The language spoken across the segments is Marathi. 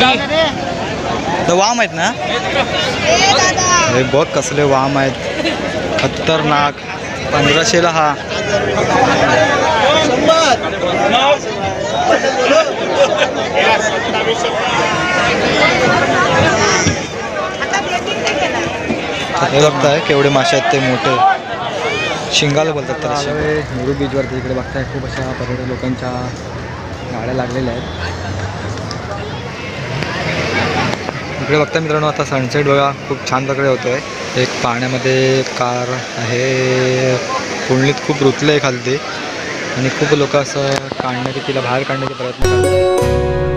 तर वाम आहेत ना? हे बघ कसले वाम आहेत. खतरनाक. पंधराशेला हा. हे बघताय केवढे मासे आहेत ते मोठे. शिंगाला बोलतात त्याला मुरू बीचवरती इकडे बघताय खूप अशा पर्यटक लोकांच्या गाड्या लागलेल्या आहेत. इकडे बघता मित्रांनो आता सनसेट बघा खूप छान प्रकारे होतोय. एक पाण्यामध्ये कार आहे कुंडलीत खूप रुतलं आहे खालती. आणि खूप लोक असं काढण्याचे तिला बाहेर काढण्याचे प्रयत्न करतात.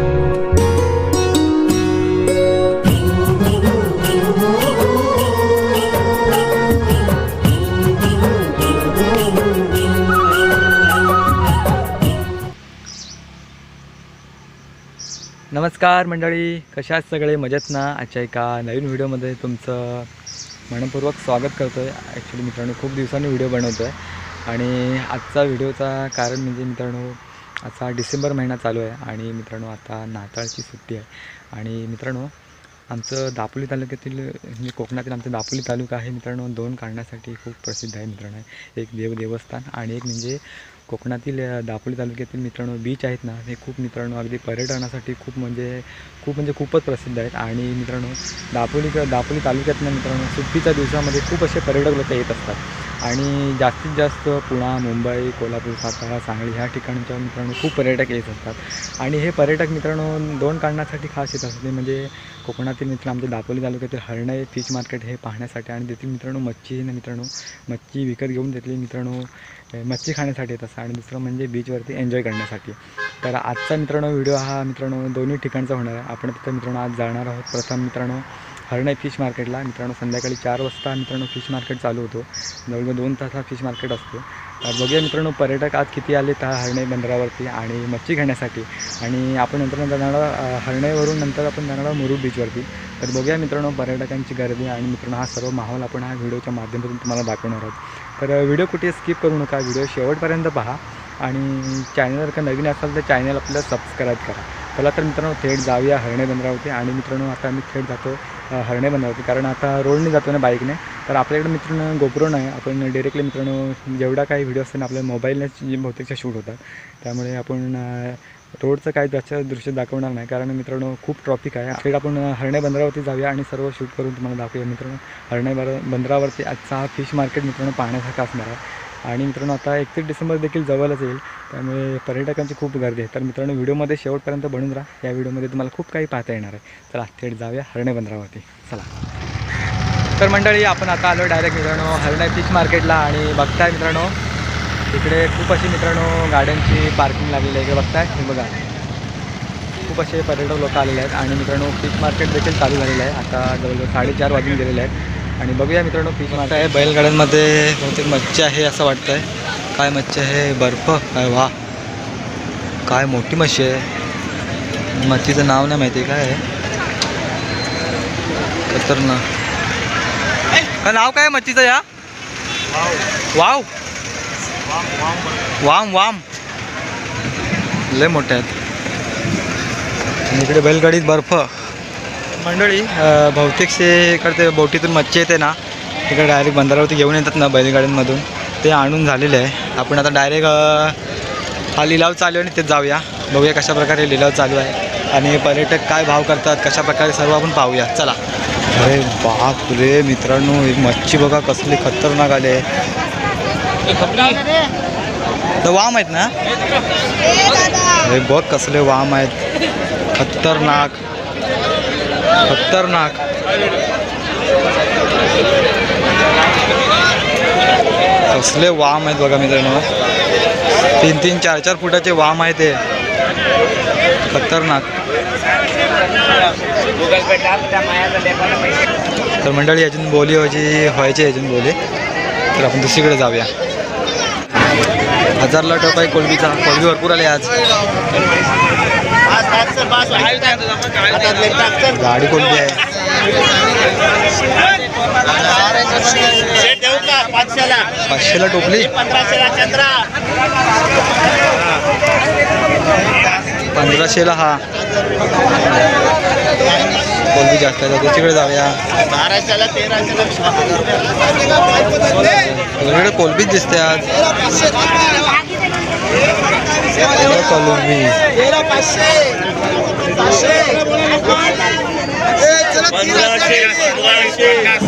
नमस्कार मंडळी कशा सगळे? मजेत ना? आजच्या एका नवीन व्हिडिओमध्ये तुमचं मनपूर्वक स्वागत करतो आहे ॲक्च्युली मित्रांनो खूप दिवसांनी व्हिडिओ बनवतो आहे आणि आजचा व्हिडिओचा कारण म्हणजे मित्रांनो आता डिसेंबर महिना चालू आहे आणि मित्रांनो आता नाताळची सुट्टी आहे. आणि मित्रांनो आमचं दापोली तालुक्यातील म्हणजे कोकणातील आमचं दापोली तालुका आहे मित्रांनो दोन काढण्यासाठी खूप प्रसिद्ध आहे मित्रांनो. एक देव देवस्थान आणि एक म्हणजे कोकणातील दापोली तालुक्यातील मित्रांनो बीच आहेत ना हे खूप मित्रांनो अगदी पर्यटनासाठी खूप म्हणजे खूप म्हणजे खूपच प्रसिद्ध आहेत. आणि मित्रांनो दापोली दापोली तालुक्यातनं मित्रांनो सुट्टीच्या दिवसामध्ये खूप असे पर्यटक लोक येत असतात. आणि जास्तीत जास्त पुणा मुंबई कोल्हापूर सातारा सांगली ह्या ठिकाणच्या मित्रांनो खूप पर्यटक येत असतात. आणि हे पर्यटक मित्रांनो दोन कारणासाठी खास येत असतात म्हणजे कोकणातील मित्र आमच्या दापोली तालुक्यातील हरणे फिश मार्केट हे पाहण्यासाठी आणि तेथील मित्रांनो मच्छी मित्रांनो मच्छी विकत घेऊन तेथील मित्रांनो मच्छी खाण्यासाठी येत असतात. आणि दुसरं म्हणजे बीचवरती एन्जॉय करण्यासाठी. तर आजचा मित्रांनो व्हिडिओ हा मित्रांनो दोन्ही ठिकाणचा होणार आहे. आपण तिथं मित्रांनो आज जाणार आहोत. प्रथम मित्रांनो हरणे फिश मार्केटला. मित्रांनो संध्याकाळी चार वाजता मित्रांनो फिश मार्केट चालू होतो. जवळजवळ दोन तास हा फिश मार्केट असतो. तर बघूया मित्रांनो पर्यटक आज किती आले त्या हरणे बंदरावरती आणि मच्छी घेण्यासाठी. आणि आपण नंतर जाणार हरणेवरून नंतर आपण जाणार मुरुड बीचवरती. तर बघूया मित्रांनो पर्यटकांची गर्दी आणि मित्रांनो हा सर्व माहोल आपण हा व्हिडिओच्या माध्यमातून तुम्हाला दाखवणार आहोत. तर व्हिडिओ कुठे स्किप करू नका व्हिडिओ शेवटपर्यंत पहा. आणि चॅनल का नवीन असाल तर चॅनल आपल्याला सबस्क्राईब करा. चला तर मित्रांनो थेट जाऊया हरणे बंदरावरती. आणि मित्रांनो आता आम्ही थेट जातो हरणे बंदरावरती कारण आता रोडने जातो ना बाईकने. तर आपल्याकडे मित्रांनो गोप्रो नाही. आपण डिरेक्टली मित्रांनो जेवढा काही व्हिडिओ असते ना आपल्या मोबाईलनेच बहुतेकच्या शूट होतात. त्यामुळे आपण रोडचं काही त्याचं दृश्य दाखवणार नाही. कारण मित्रांनो खूप ट्रॉफिक आहे. थेट आपण हरणे बंदरावरती जाऊया आणि सर्व शूट करून तुम्हाला दाखवूया मित्रांनो. हरणे बर बंदरावरती आजचा हा फिश मार्केट मित्रांनो पाहण्यासारखा असणार आहे. आणि मित्रांनो आता एकतीस डिसेंबर देखील जवळच येईल त्यामुळे पर्यटकांची खूप गर्दी आहे. तर मित्रांनो व्हिडिओमध्ये शेवटपर्यंत बनून राहा. या व्हिडिओमध्ये तुम्हाला खूप काही पाहता येणार आहे. चला थेट जाऊया हरणे बंदरावरती चला. तर मंडळी आपण आता आलो डायरेक्ट मित्रांनो हरणे फिश मार्केटला आणि बघताय मित्रांनो इकडे खूप अशी मित्रांनो गाड्यांची पार्किंग लागलेली आहे. इकडे बघताय? हे बघा. खूप असे पर्यटक लोक आलेले आहेत आणि मित्रांनो फिश मार्केट देखील चालू झालेलं आहे. आता जवळजवळ साडेचार वाजून गेलेले आहेत. आणि बघूया मित्रांनो फिश मार्केट. आहे. बैलगाड्यांमध्ये बहुतेक मच्छी आहे असं वाटतंय. काय मच्छी आहे? बर्फ. काय वा काय मोठी मच्छी आहे. मच्छीचं नाव नाही माहिती काय आहे. खतरनाक. काय नाव काय आहे मच्छीचं या? वाव. वाम वाम. लय मोठे आहेत. इकडे बैलगाडीत बर्फ. मंडळी बहुतेकसे इकडे बोटीतून मच्छी येते ना इकडे डायरेक्ट बंदरावरती घेऊन येतात ना बैलगाड्यांमधून. ते आणून झालेले आहे. आपण आता डायरेक्ट हा लिलाव चालू आहे आणि ते जाऊया. बघूया कशा प्रकारे लिलाव चालू आहे. आणि पर्यटक काय भाव करतात कशा प्रकारे सर्व आपण पाहूया. चला. अरे बाप रे मित्रांनो ही मच्छी बघा कसली खतरनाक आले तर वाम आहेत ना? हे बघ कसले वाम आहेत. खतरनाक. खतरनाक. कसले वाम आहेत बघा मित्रांनो. तीन तीन चार चार फुटाचे वाम आहेत ते खतरनाक. तर मंडळी अजून बोली व्हायची व्हायची अजून बोली. तर आपण दुसरीकडे जाऊया. हजारला टोप आहे कोलबीचा कोलबी भरपूर आले आज. गाडी कोलबी आहे? पाचशेला? पाचशेला टोपली? पंधराशेला हा. कोलबी जास्त आहे दुसरीकडे जाऊया. सगळीकडे कोलबीच दिसते आज. कोलंबी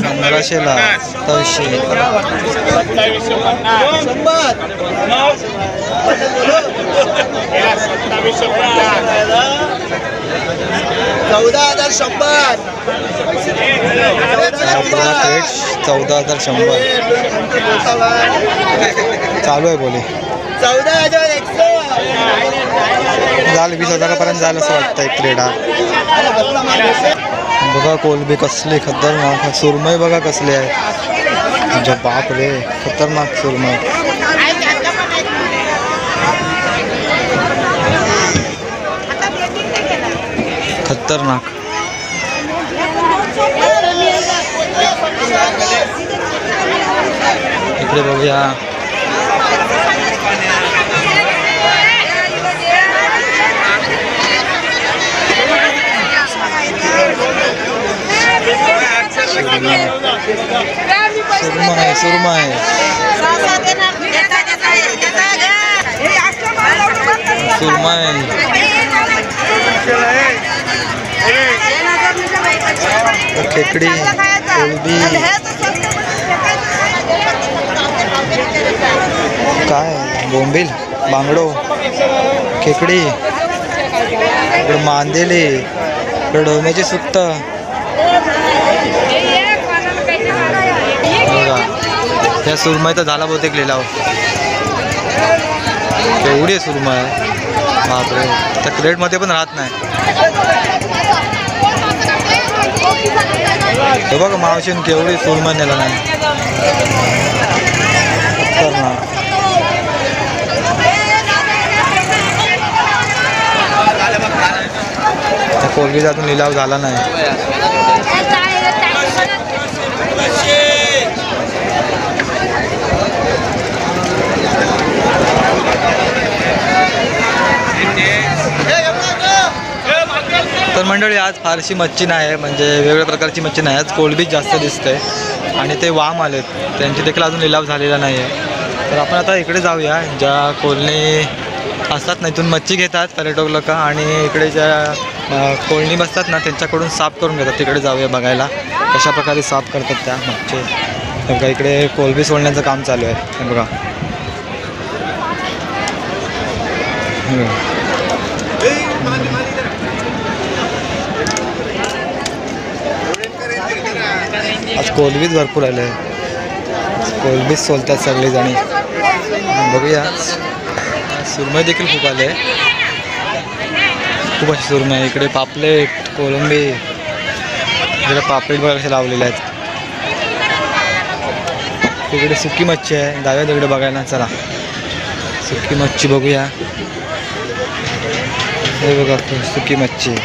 पंधराशेला सत्तावीसशे चौदा हजार शंभर. चौदा हजार शंभर. चालू आहे बोले. चौदा हजार झालं वीस हजारापर्यंत झालं असं वाटतं एक प्लेट बघा कोलबी कसली खतरनाक सुरमई बघा कसली आहे. म्हणजे बाप रे खतरनाक सुरमई. खतरनाक. इकडे बघूया. सुरमई सुरमई सुरमई खेकडी कोलबी काय? बोंबील बांगडो खेकडी. मांदेली डोम्याची सुत्त बघा या सुरमई तर झाला बहुतेक लिलाव. एवढी सुरमय सुरमई. बापरे. त्या क्रेटमध्ये पण राहत नाही. हे बघा मावशीन केवढी सुरमई नेला नाही. तर ना कोलबीचा लिलाव झाला नाही तर मंडळी आज फारशी मच्छी नाही आहे म्हणजे वेगवेगळ्या प्रकारची मच्छी नाही. आज कोलबीच जास्त दिसते आणि ते वाम आलेत. त्यांची देखील अजून लिलाव झालेला नाही आहे तर आपण आता इकडे जाऊया ज्या कोळणी असतात ना इथून मच्छी घेतात पर्यटक लोक आणि इकडे ज्या कोळणी बसतात ना त्यांच्याकडून साफ करून घेतात. तिकडे जाऊया बघायला कशा प्रकारे साफ करतात त्या मच्छी. बघा इकडे कोलबी सोडण्याचं काम चालू आहे. बघा हे बघा. आज कोलबीच भरपूर आले कोलबीच सोलतात सगळेजणी बघूया. सुरमई देखील खूप आले खूप अशी सुरमई इकडे पापलेट कोलंबी इकडे पापलेट बघा कसे लावलेले आहेत. तिकडे सुकी मच्छी आहे. जाऊया तिकडे बघायला. चला. सुकी मच्छी बघूया. हे बघा सुकी मच्छी.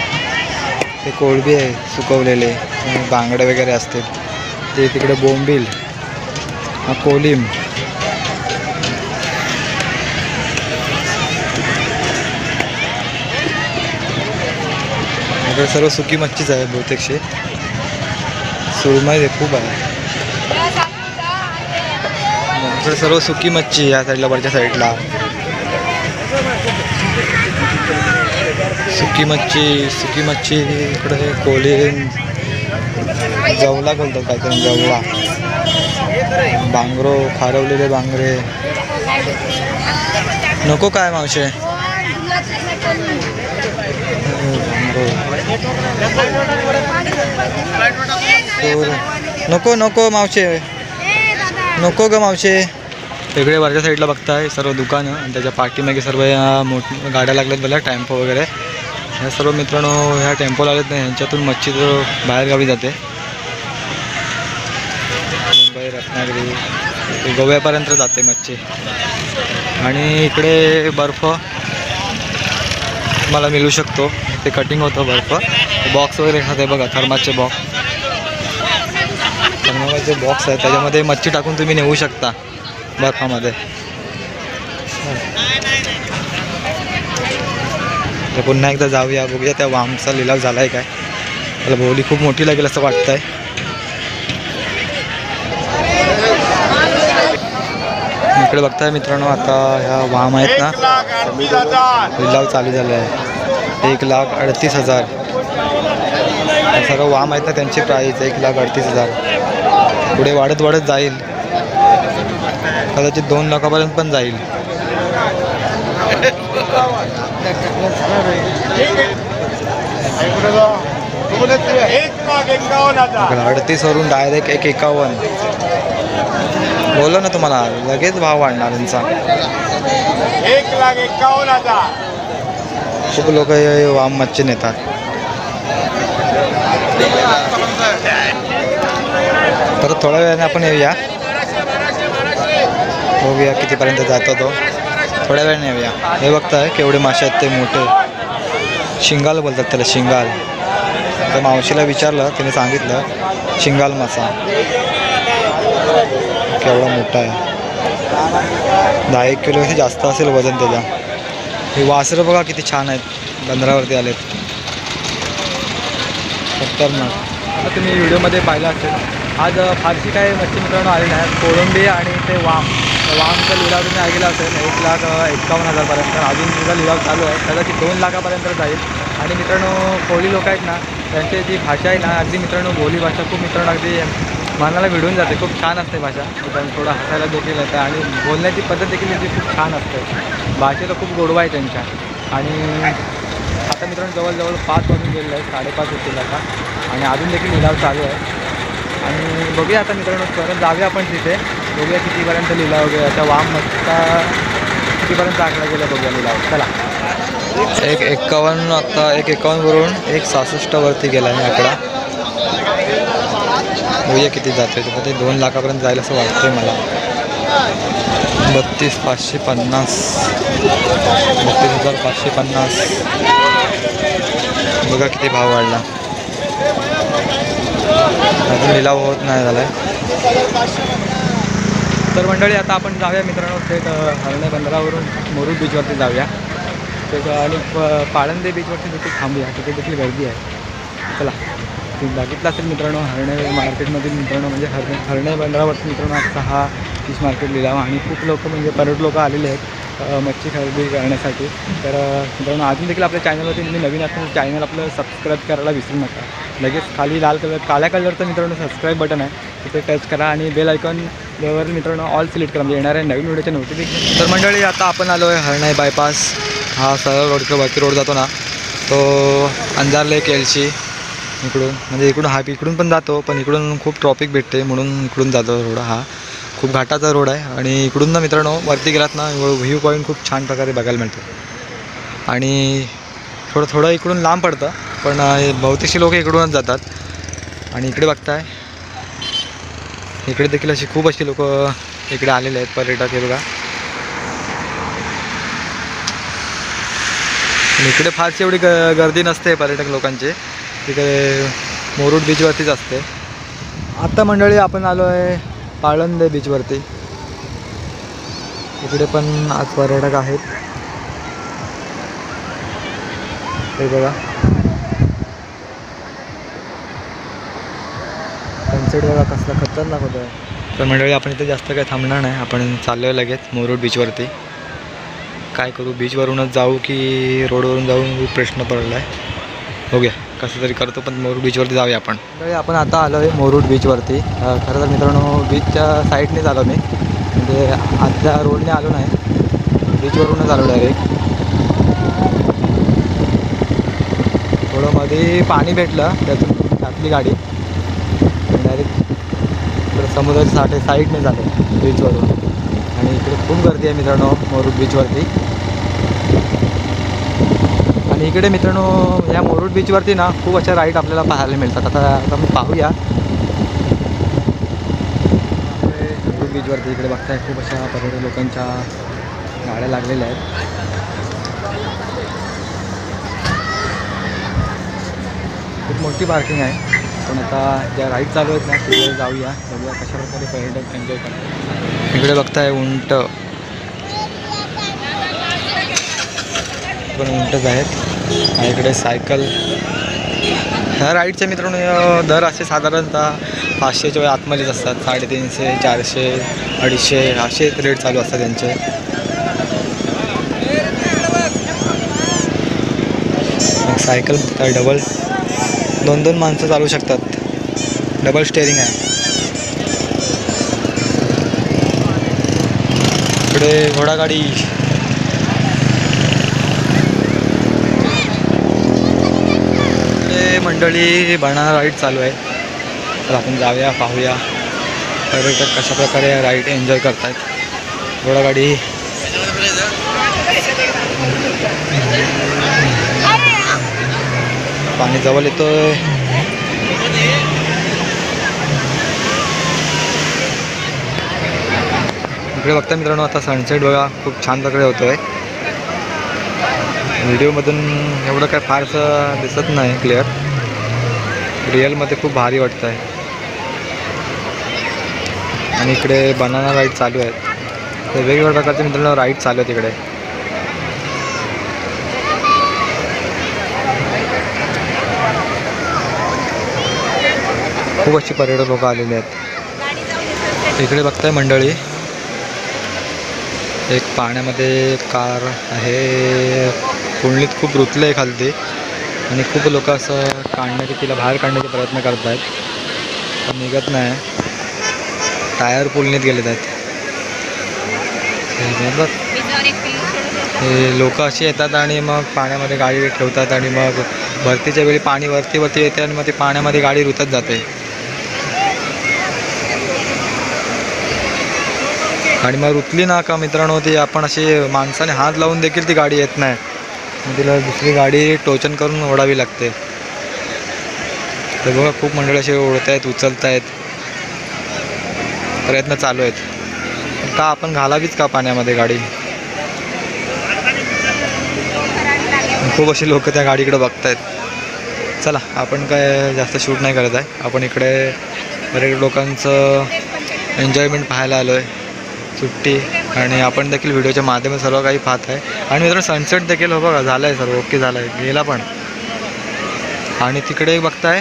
हे कोळबी आहे सुकवलेले. बांगडे वगैरे असतील. ते तिकडे बोंबील हा कोलिम. इकडे सर्व सुकी मच्छीच आहे बहुतेकशे सुरमई आहे खूप आहे. इकडे सर्व सुकी मच्छी या साईडला वरच्या साईडला सुकी मच्छी सुकी मच्छी इकडे कोलिम. जवला बोलतात काहीतरी जवला. बांगरो खारवलेले बांगरे. नको काय मावशे? नको नको मावशे. नको ग मावशे. वेगळे वरच्या साईडला बघताय सर्व दुकानं आणि त्याच्या पाठीमागे सर्व या मोठ गाड्या लागल्यात बघा टेम्पो वगैरे. ह्या सर्व मित्रांनो ह्या टेम्पो लागलेत नाही ह्यांच्यातून मच्छी जो बाहेरगावी जाते. रत्नागिरी. गोव्यापर्यंत जाते मच्छी. आणि इकडे बर्फ. मला मिळू शकतो. ते कटिंग होतं बर्फ. बॉक्स वगैरे खाते बघा थर्माचे बॉक्स थर्माचे बॉक्स आहे त्याच्यामध्ये मच्छी टाकून तुम्ही नेऊ शकता बर्फामध्ये. तर पुन्हा एकदा जाऊया बघूया त्या वामचा लिलाव झाला आहे काय. मला बोली खूप मोठी लागेल असं वाटतंय. इकडे बघताय मित्रांनो आता ह्या वाम आहेत ना लिलाव चालू झाले आहे. एक लाख अडतीस हजार. सर्व वाम आहेत ना त्यांची प्राईस एक लाख अडतीस हजार. पुढे वाढत वाढत जाईल. कदाचित दोन लाखापर्यंत पण जाईल. अडतीसवरून डायरेक्ट एक एकावन्न. बोललो ना तुम्हाला लगेच भाव वाढणार यांचा एक लाख एकावन्न हजार. खूप लोक वाम मच्छी नेतात परत थोड्या वेळाने आपण येऊया. बघूया कितीपर्यंत जातो तो. थोड्या वेळाने येऊया. हे बघताय केवढे मासे आहेत ते मोठे. शिंगाल बोलतात त्याला शिंगाल. तर मावशीला विचारलं तिने सांगितलं शिंगाल मासा. केवढा मोठा आहे. दहा एक किलोपेक्षा जास्त असेल वजन त्याचा. हे वासरं बघा किती छान आहेत. बंदरावरती आलेत. खतरनाक. आता तुम्ही व्हिडिओमध्ये पाहिलं असेल. आज फारशी काही मच्छी मित्रांनो आलेली आहेत. कोळंबी आणि ते वाम. वामचा लिलाव तुम्ही ऐकला असेल. एक लाख एक्कावन्न एकावन्न हजारपर्यंत. अजून तुझा लिलाव चालू आहे. कदाचित दोन लाखापर्यंत जाईल. आणि मित्रांनो कोळी लोक आहेत ना त्यांची जी भाषा आहे ना अगदी मित्रांनो बोली भाषा खूप मित्रांनो अगदी मनाला भिडून जाते. खूप छान असते भाषा. मित्रांनो थोडं हसायला देखील येतं आणि बोलण्याची पद्धत देखील त्यांची खूप छान असते. भाषेला खूप गोडवा आहे त्यांच्या. आणि आता मित्रांनो जवळजवळ पाच वाजून गेलेलं आहे साडेपाच होतील आता. आणि अजून देखील लिलाव चालू आहे. आणि बघूया आता मित्रांनो परत जाऊया आपण तिथे. बघूया कितीपर्यंत लिलाव वगैरे आता वाम मस्ता कितीपर्यंत आकडा गेला बघूया लिलाव. चला. एक एक्कावन्न आता एक एकावन्नवरून एक सहासष्टवरती गेला आहे आकडा. बघूया किती जाते तर ते दोन लाखापर्यंत जाईल असं वाटतंय मला. बत्तीस पाचशे पन्नास. बत्तीस हजार पाचशे पन्नास. बघा किती भाव वाढला. अजून लिलाव होत नाही झाला तर मंडळी आता आपण जाऊया मित्रांनो थेट हरणे बंदरावरून मोरू बीचवरती जाऊया. ते आणि प- पाळंदे बीचवरती देखील थांबूया. तिथे देखील गर्दी आहे. चला. तुम्ही बघितला असेल मित्रांनो हरणे मार्केटमधील मित्रांनो म्हणजे हरणे हरणे बंदरावरती मित्रांनो आजचा हा फिश मार्केट लिहिला आणि खूप लोक म्हणजे पर्यटक लोक आलेले आहेत मच्छी खरेदी करण्यासाठी. तर मित्रांनो अजून देखील आपल्या चॅनलवरती तुम्ही नवीन असेल चॅनल आपलं सबस्क्राईब करायला विसरू नका. लगेच खाली लाल कलर काळ्या कलरचं मित्रांनो सबस्क्राईब बटन आहे. तिथे टच करा आणि बेल आयकॉन वर मित्रांनो ऑल सिलेक्ट करा. म्हणजे येणाऱ्या नवीन व्हिडिओच्या नोटिफिकेशन तर मंडळी आता आपण आलो आहे हरणाई बायपास हा सरळ रोड बाकी रोड जातो ना. तो अंजार लेक एलशी इकडून म्हणजे इकडून हा इकडून पण जातो पण इकडून खूप ट्रॉफिक भेटते म्हणून इकडून जातो रोड हा. खूप घाटाचा रोड आहे आणि इकडून ना मित्रांनो वरती गेलात ना व्ह्यू पॉईंट खूप छान प्रकारे बघायला मिळतो. आणि थोडं थोडं इकडून लांब पडतं पण बहुतेकशी लोक इकडूनच जातात. आणि इकडे बघताय इकडे देखील अशी खूप अशी लोक इकडे आलेले आहेत पर्यटक हे बघा. इकडे फारशी एवढी ग गर्दी नसते पर्यटक लोकांची. तिकडे मोरूड बीचवरतीच असते. आत्ता मंडळी आपण आलो आहे पाळंदे बीचवरती इकडे पण आज पर्यटक आहेत. हे बघा. सनसेट बघा कसला खतरनाक होतं तर मंडळी आपण इथे जास्त काही थांबणार नाही. आपण चाललो आहे लगेच मोरूड बीचवरती काय करू? बीचवरूनच जाऊ की रोडवरून जाऊन खूप प्रश्न पडला आहे बघूया. कसं तरी करतो पण मोरूड बीचवरती जाऊया आपण. आपण आता आलो आहे मोरूड बीचवरती खरं तर मित्रांनो बीचच्या साईडनेच आलो मी. म्हणजे आतल्या रोडने आलो नाही. बीचवरूनच आलो डायरेक्ट थोडं मध्ये पाणी भेटलं त्यातून टाकली गाडी. डायरेक्ट इकडे समुद्राच्या साठे साईडने झालं बीचवरून आणि इकडे खूप गर्दी आहे मित्रांनो मोरूड बीचवरती आणि इकडे मित्रांनो या मोरूड बीचवरती ना खूप अशा राईड आपल्याला पाहायला मिळतात. आता आता मी पाहूया. मोरूड बीचवरती इकडे बघताय खूप अशा पर्यटक लोकांच्या गाड्या लागलेल्या आहेत. खूप मोठी पार्किंग आहे. पण आता ज्या राईड चालू आहेत ना तिकडे जाऊया. बघूया कशा प्रकारे पर्यटक एन्जॉय करतात. इकडे बघताय उंट. पण उंटच आहेत. आणि इकडे सायकल. ह्या राईडचे मित्रांनो दर असे साधारणतः पाचशेच्या आतमध्येच असतात. साडेतीनशे चारशे अडीचशे असे रेट चालू असतात त्यांचे. सायकल डबल दोन दोन माणसं चालू शकतात. डबल स्टेअरिंग आहे. इकडे घोडागाडी. इकडे मंडळी बनाना राईड चालू आहे. तर आपण जाऊया पाहूया. पर्यटक कशाप्रकारे राईड एन्जॉय करतायत. घोडागाडी. पाणी जवळ येतोय. इकडे बघता मित्रांनो आता सनसेट बघा खूप छान प्रकारे होतोय. व्हिडिओमधून एवढं काय फारसं दिसत नाही क्लिअर रिअलमध्ये खूप भारी वाटतं आहे. आणि इकडे बनाना राईड चालू आहेत. तर वेगवेगळ्या प्रकारचे मित्रांनो राईड चालू आहेत इकडे. खूप अशी पर्यटक लोक आलेली आहेत. इकडे बघताय मंडळी. एक पाण्यामध्ये कार आहे. कुंडलीत खूप रुतलं आहे खालती. आणि खूप लोक असं काढण्याचे तिला बाहेर काढण्याचे प्रयत्न करत आहेत पण निघत नाही. टायर पुलनीत गेलेत आहेत. हे हे लोक अशी येतात आणि मग पाण्यामध्ये गाडी ठेवतात आणि मग भरतीच्या वेळी पाणी वरती वरती येते आणि मग ते पाण्यामध्ये गाडी रुतत जाते. आणि मग रुतली ना का मित्रांनो ती आपण अशी माणसाने हात लावून देखील ती गाडी येत नाही. मग तिला दुसरी गाडी टोचन करून ओढावी लागते. तर बघा खूप मंडळी असे ओढत आहेत उचलत आहेत प्रयत्न चालू आहेत. का आपण घालावीच का पाण्यामध्ये गाडी? खूप अशी लोक त्या गाडीकडे बघतायत. चला आपण काय जास्त शूट नाही करत आहे. आपण इकडे बरेच लोकांचं एन्जॉयमेंट पाहायला आलो आहे सुट्टी आणि आपण देखील व्हिडिओच्या माध्यमात सर्व काही पाहत आहे. आणि मित्रांनो सनसेट देखील हो बघा झालं आहे सर्व ओके झालं आहे गेला पण. आणि तिकडे बघताय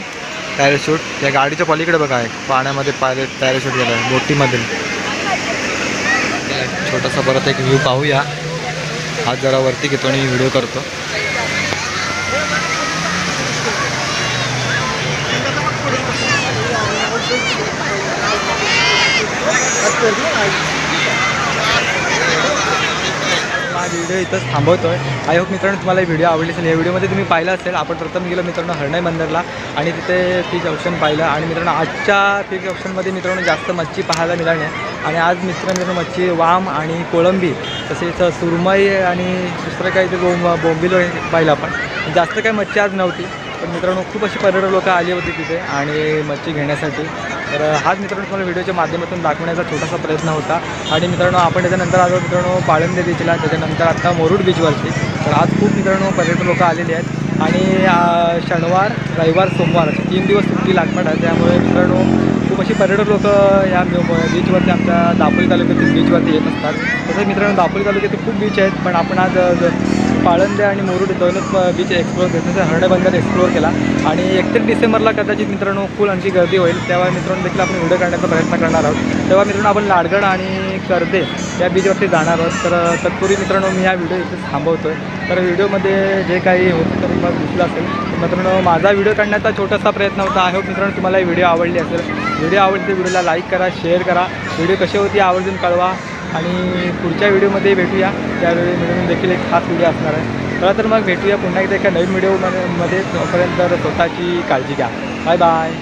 पॅराशूट या गाडीच्या पलीकडे बघा आहे पाण्यामध्ये पॅरे पॅराशूट गेला आहे बोटीमधील. छोटासा परत एक व्ह्यू पाहूया. हात जरा वरती घेतो आणि व्हिडिओ करतो. हा व्हिडिओ इथंच थांबवतोय. आय होप मित्रांनो तुम्हाला व्हिडिओ आवडली असेल. या व्हिडिओमध्ये तुम्ही पाहिलं असेल आपण प्रथम गेलो मित्रांनो हरणाई बंदरला आणि तिथे फिश ऑप्शन पाहिलं. आणि मित्रांनो आजच्या फिश ऑप्शनमध्ये मित्रांनो जास्त मच्छी पाहायला मिळाली नाही. आणि आज मित्र मित्रांनो मच्छी वाम आणि कोळंबी तसेच सुरमई आणि दुसरं काही ते बोंब बोंबील पाहिलं आपण. जास्त काही मच्छी आज नव्हती. पण मित्रांनो खूप अशी पर्यटक लोकं आली होती तिथे आणि मच्छी घेण्यासाठी. तर हाच मित्रांनो तुम्हाला व्हिडिओच्या माध्यमातून दाखवण्याचा छोटासा प्रयत्न होता. आणि मित्रांनो आपण त्याच्यानंतर आलो मित्रांनो पाळंदे बीचला त्याच्यानंतर आत्ता मोरुड बीचवरती तर आज खूप मित्रांनो पर्यटक लोक आलेली आहेत. आणि शनिवार रविवार सोमवार असे तीन दिवस सुट्टी लागणार आहे. त्यामुळे मित्रांनो खूप अशी पर्यटक लोक या बीचवरती आमच्या दापोली तालुक्यातील बीचवरती येत असतात. तसंच मित्रांनो दापोली तालुक्यातील खूप बीच आहेत. पण आपण आज पाळंदे आणि मुरुड दोनच बीच एक्सप्लोर केलं. तसं एक्सप्लोर केला. आणि एकतीस डिसेंबरला कदाचित मित्रांनो फुल आणखी गर्दी होईल. तेव्हा मित्रांनो देखील आपण व्हिडिओ काढण्याचा प्रयत्न करणार आहोत. तेव्हा मित्रांनो आपण लाडगड आणि कर्दे या बीचवरती जाणार आहोत. तर तत्पूर्वी मित्रांनो मी हा व्हिडिओ इथे थांबवतो आहे तर व्हिडिओमध्ये जे काही होतं तर मग दिसलं असेल. तर मित्रांनो माझा व्हिडिओ काढण्याचा छोटासा प्रयत्न होता. आहे मित्रांनो तुम्हाला ही व्हिडिओ आवडली असेल. व्हिडिओ आवडते व्हिडिओला लाईक करा शेअर करा. व्हिडिओ कशी होती आवर्जून कळवा. आणि पुढच्या व्हिडिओमध्ये भेटूया. त्यावेळी मिळून देखील एक खास व्हिडिओ असणार आहे. चला तर मग भेटूया पुन्हा एकदा एका नवीन व्हिडिओमध्ये. मध्ये तोपर्यंत स्वतःची काळजी घ्या. Bye bye.